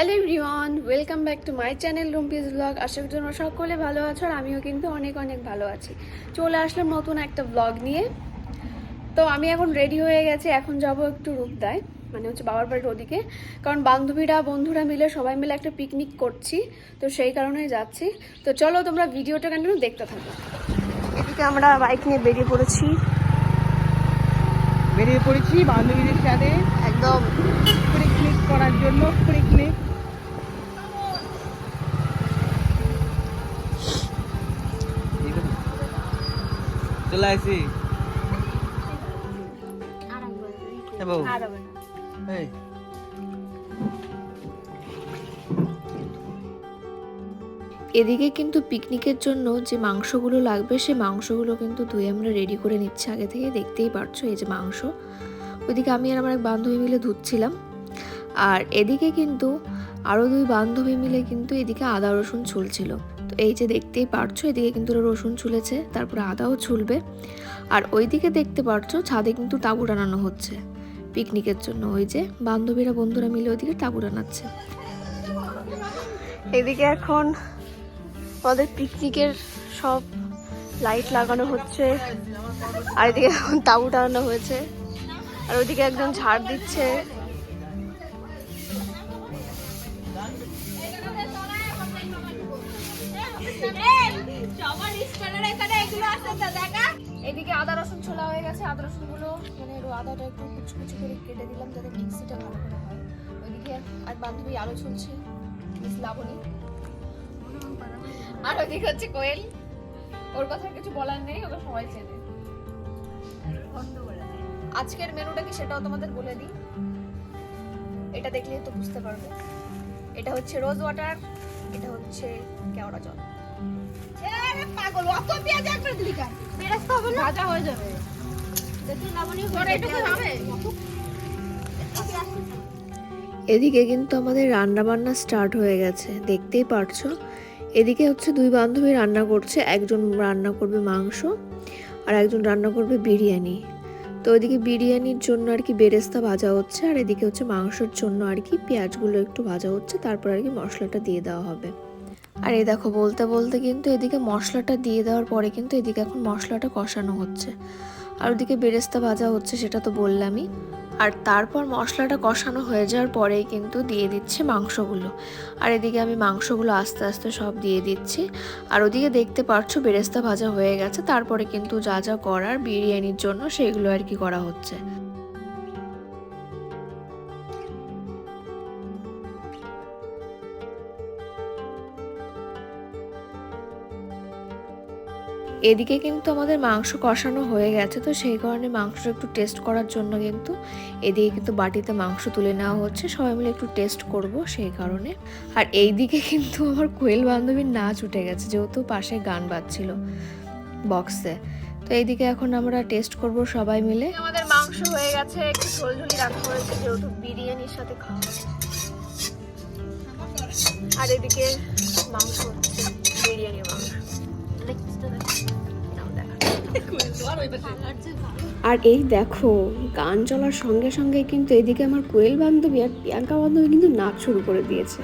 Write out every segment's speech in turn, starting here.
Hello everyone welcome back to my channel Rumpi's blog. আশা করি তোমরা সকলে ভালো আছো আর আমিও কিন্তু অনেক অনেক ভালো আছি। চলে আসলাম নতুন একটা ব্লগ নিয়ে। তো আমি এখন রেডি হয়ে গেছি এখন যাব একটু রূপদায় মানে হচ্ছে বাবার বাড়ির ওদিকে। কারণ বান্ধবীরা বন্ধুরা মিলে সবাই মিলে একটা পিকনিক করছি তো সেই কারণেই যাচ্ছি। তো চলো তোমরা ভিডিওটা কেন দেখতে থাকো। এদিকে আমরা বাইক নিয়ে বেরিয়ে পড়েছি। বেরিয়ে পড়েছি বান্ধবীদের সাথে। একদম। পিকনিক করার জন্য পিকনিক চলে আসি বউ এই। এদিকে কিন্তু পিকনিকের জন্য যে মাংসগুলো লাগবে সে মাংসগুলো কিন্তু ধুয়ে আমরা রেডি করে নিচ্ছি। আগে থেকে দেখতেই পারছ এই যে মাংস। ওইদিকে আমি আর আমার এক বান্ধবী মিলে ধুচ্ছিলাম। আর এদিকে কিন্তু আরও দুই বান্ধবী মিলে কিন্তু এদিকে আদা রসুন ছুলছিল। এই যে দেখতেই পারছ, এদিকে কিন্তু রসুন ছুলেছে, তারপরে আদাও ছুলবে। আর ওইদিকে দেখতে পারছ, ছাদে কিন্তু তাঁবু টানানো হচ্ছে পিকনিকের জন্য। ওই যে বান্ধবীরা, বন্ধুরা মিলে ওইদিকে তাঁবু টানাচ্ছে। এদিকে এখন আমাদের পিকনিকের সব লাইট লাগানো হচ্ছে, আর এদিকে এখন তাঁবু টানানো হয়েছে। আর ওইদিকে একজন ঝাড় দিচ্ছে। এদিকে আদা রসুন ছোলা হয়ে গেছে, আদা রসুনগুলো মানে আদাটা একটু কুচি কুচি করে কেটে দিলাম যাতে মিক্সিটা ভালো করে হয়। ওইদিকে আর বান্ধবী আলু ছুলছে, মিস লাবণী। আর ওইদিকে হচ্ছে কোয়েল। ওর কথা কিছু বলার নেই, ওকে সবাই চেনে। আজকের মেনুটা কি সেটাও তোমাদের বলে দিই। এটা দেখলেই তো বুঝতে পারবে। এটা হচ্ছে রোজ ওয়াটার, এটা হচ্ছে কেওড়া জল। পাগল অত পেঁয়াজ একবার দিলি কেন? পেঁয়াজটা হবে না। ভাজা হয়ে যাবে। দেখুন লাবণী করে এটুকু হবে এদিকে কিন্তু আমাদের রান্না বান্না স্টার্ট হয়ে গেছে। দেখতেই পারছ? এদিকে হচ্ছে দুই বান্ধবী রান্না করছে। একজন রান্না করবে মাংস আর একজন রান্না করবে বিরিয়ানি। তো ওইদিকে বিরিয়ানির জন্য আর কি বেরেস্তা ভাজা হচ্ছে আর এদিকে হচ্ছে মাংসের জন্য আর কি পেঁয়াজগুলো একটু ভাজা হচ্ছে। তারপর আর কি মশলাটা দিয়ে দেওয়া হবে। আর এই দেখো, বলতে বলতে কিন্তু এদিকে মশলাটা দিয়ে দেওয়ার পরে কিন্তু এদিকে এখন মশলাটা কষানো হচ্ছে। আর ওদিকে বেরেস্তা ভাজা হচ্ছে, সেটা তো বললামই। আর তারপর মশলাটা কষানো হয়ে যাওয়ার পরেই কিন্তু দিয়ে দিচ্ছে মাংসগুলো। আর এদিকে আমি মাংসগুলো আস্তে আস্তে সব দিয়ে দিচ্ছি। আর ওদিকে দেখতে পারছ বেরেস্তা ভাজা হয়ে গেছে। তারপরে কিন্তু যা যা করার বিরিয়ানির জন্য সেগুলো আর কি করা হচ্ছে। এদিকে কিন্তু আমাদের মাংস কষানো হয়ে গেছে, তো সেই কারণে মাংস একটু টেস্ট করার জন্য কিন্তু এদিকে কিন্তু বাটিতে মাংস তুলে নেওয়া হচ্ছে। সবাই মিলে একটু টেস্ট করব সেই কারণে। আর এই দিকে কিন্তু আমার কোয়েল বান্ধবীর নাচ উঠে গেছে, যেহেতু পাশে গান বাজছিল বক্সে। তো এইদিকে এখন আমরা টেস্ট করব সবাই মিলে। আমাদের মাংস হয়ে গেছে, একটু ঝোলঝুলি রাখা হয়েছে, যেহেতু বিরিয়ানির সাথে খাওয়া আর এদিকে মাংস বিরিয়ানি মাংস। আর এই দেখো, গান চলার সঙ্গে সঙ্গে কিন্তু এইদিকে আমার কোয়েল বান্ধবী আর প্রিয়াঙ্কা বান্ধবী কিন্তু নাচ শুরু করে দিয়েছে।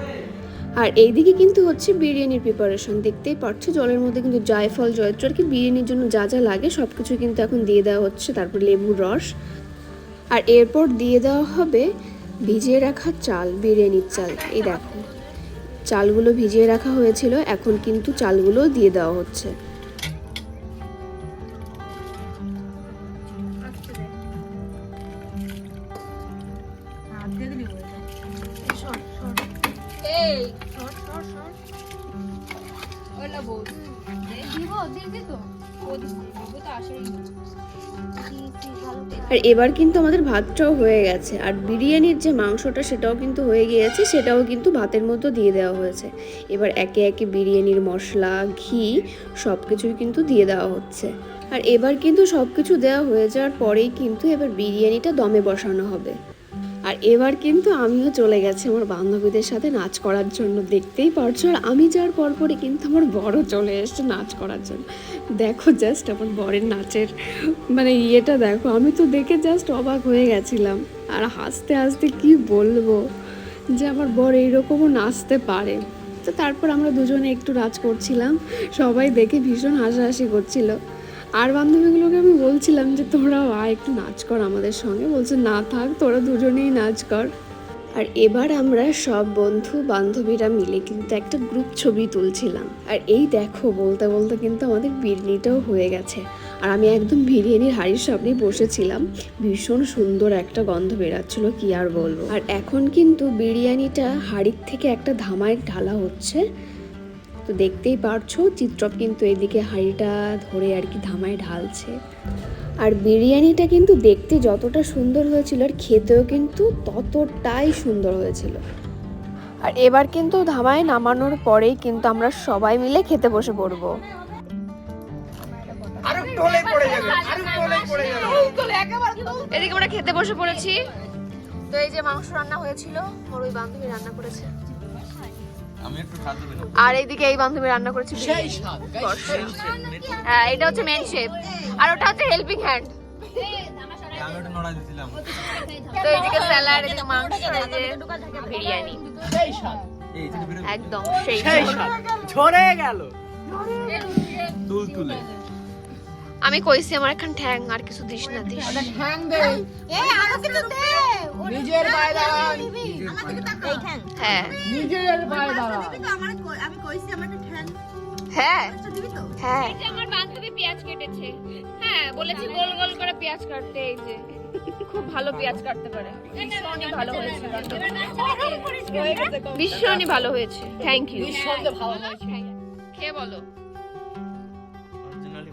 আর এইদিকে কিন্তু হচ্ছে বিরিয়ানির প্রিপারেশন দেখতেই পাচ্ছ জলের মধ্যে কিন্তু জায়ফল জয়ত্র আর কি বিরিয়ানির জন্য যা যা লাগে সব কিছু কিন্তু এখন দিয়ে দেওয়া হচ্ছে, তারপর লেবুর রস। আর এরপর দিয়ে দেওয়া হবে ভিজিয়ে রাখা চাল, বিরিয়ানির চাল। এই দেখো। চালগুলো ভিজিয়ে রাখা হয়েছিল এখন কিন্তু চালগুলো দিয়ে দেওয়া হচ্ছে। দিব দিবি আর এবার কিন্তু আমাদের ভাতটাও হয়ে গেছে। আর বিরিয়ানির যে মাংসটা সেটাও কিন্তু হয়ে গিয়েছে, সেটাও কিন্তু ভাতের মধ্যে দিয়ে দেওয়া হয়েছে। এবার একে একে বিরিয়ানির মশলা, ঘি সব কিছুই কিন্তু দিয়ে দেওয়া হচ্ছে। আর এবার কিন্তু সব কিছু দেওয়া হয়ে যাওয়ার পরেই কিন্তু এবার বিরিয়ানিটা দমে বসানো হবে। আর এবার কিন্তু আমিও চলে গেছি আমার বান্ধবীদের সাথে নাচ করার জন্য। দেখতেই পারছ, আর আমি যাওয়ার পরপরই কিন্তু আমার বড় চলে এসছে নাচ করার জন্য। দেখো জাস্ট আমার বরের নাচের মানে ইয়েটা দেখো, আমি তো দেখে জাস্ট অবাক হয়ে গেছিলাম। আর হাসতে হাসতে কি বলব যে আমার বর এইরকমও নাচতে পারে। তো তারপর আমরা দুজনে একটু নাচ করছিলাম, সবাই দেখে ভীষণ হাসাহাসি করছিল। আর বান্ধবীগুলোকে আমি বলছিলাম যে তোরাও আয় একটু নাচ কর আমাদের সঙ্গে। বলছে, না থাক, তোরা দুজনেই নাচ কর। আর এবার আমরা সব বন্ধু বান্ধবীরা মিলে কিন্তু একটা গ্রুপ ছবি তুলছিলাম। আর এই দেখো, বলতে বলতে কিন্তু আমাদের বিরিয়ানিটাও হয়ে গেছে। আর আমি একদম বিরিয়ানির হাড়ির সামনেই বসেছিলাম। ভীষণ সুন্দর একটা গন্ধ বেরাচ্ছিল, কি আর বলব। আর এখন কিন্তু বিরিয়ানিটা হাড়ির থেকে একটা ধামায় ঢালা হচ্ছে। তো দেখতেই পারছ চিত্রপ কিন্তু এদিকে হাঁড়িটা ধরে আর কি ধামায় ঢালছে। আর বিরিয়ানিটা কিন্তু দেখতে যতটা সুন্দর হয়েছিল আর খেতেও কিন্তু ততটাই সুন্দর হয়েছিল। আর এবার কিন্তু ধামায় নামানোর পরেই কিন্তু আমরা সবাই মিলে খেতে বসে পড়ব। আরও টোলে পড়ে যাবে আরও টোলে পড়ে যাবে। এদিকে আমরা খেতে বসে পড়েছি। তো এই যে মাংস রান্না হয়েছিল মোর ওই বান্ধবী রান্না করেছে। আর এইদিকে এই বান্ধবী রান্না করেছে হ্যাঁ এটা হচ্ছে মেন শেফ আর ওটা হচ্ছে হেল্পিং হ্যান্ড আমি একটু তো এইদিকে স্যালাড এদিকে মাংস যে বিরিয়ানি। একদম সেই ঝরে গেল। তুল আমি কইছি আমার এখন ঠ্যাং আর কিছু দিস না দিস। হ্যাং দে। নিজের পায়ে দাঁড়ান হ্যাঁ। নিজের পায়ে দাঁড়ান হ্যাঁ। হ্যাঁ। আমার বান্ধবী পেঁয়াজ কেটেছে। হ্যাঁ বলেছি গোল গোল করে পেঁয়াজ কাটতে এই যে। খুব ভালো পেঁয়াজ কাটতে পারে। ভীষণই ভালো হয়েছে ভীষণই ভালো হয়েছে। থ্যাংক ইউ খেয়ে বলো। ভালো।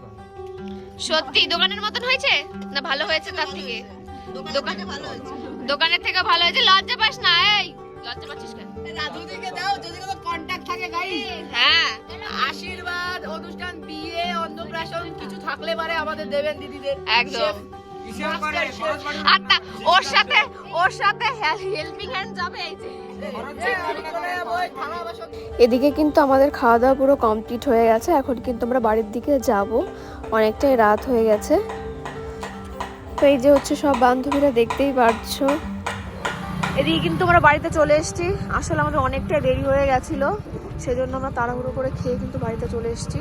সত্যি দোকানের মতন হয়েছে? না ভালো হয়েছে তার থেকে? দোকান দোকানের থেকে ভালো হয়েছে লজ্জা পাস না এই। লজ্জা পাচ্ছিস কেন? রাধুদিকে দাও যদি কোনো কন্টাক্ট থাকে গাইস হ্যাঁ। আশীর্বাদ অনুষ্ঠান বিয়ে অন্নপ্রাশন কিছু থাকলে পারে আমাদের দেবেন দিদিদের। একদম। ওর সাথে ওর সাথে হেল্পিং হ্যান্ড যাবে এই যে। এদিকে কিন্তু আমাদের খাওয়া দাওয়া পুরো কমপ্লিট হয়ে গেছে। এখন কিন্তু আমরা বাড়ির দিকে যাব। অনেকটাই রাত হয়ে গেছে। তো এই যে হচ্ছে সব বান্ধবীরা দেখতেই পারছ। এদিকে কিন্তু আমরা বাড়িতে চলে এসেছি। আসলে আমাদের অনেকটাই দেরি হয়ে গেছিল। সেজন্য আমরা তাড়াহুড়ো করে খেয়ে কিন্তু বাড়িতে চলে এসেছি।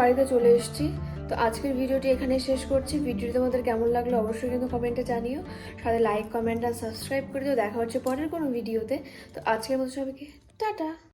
বাড়িতে চলে এসেছি। তো আজকের ভিডিওটি এখানে শেষ করছি। ভিডিওটি তোমাদের কেমন লাগল অবশ্যই কিন্তু কমেন্টে জানিও। সাথে লাইক কমেন্ট আর সাবস্ক্রাইব করে দিও। দেখা হচ্ছে পরের কোনো ভিডিওতে। তো আজকের মতো সবাইকে টাটা।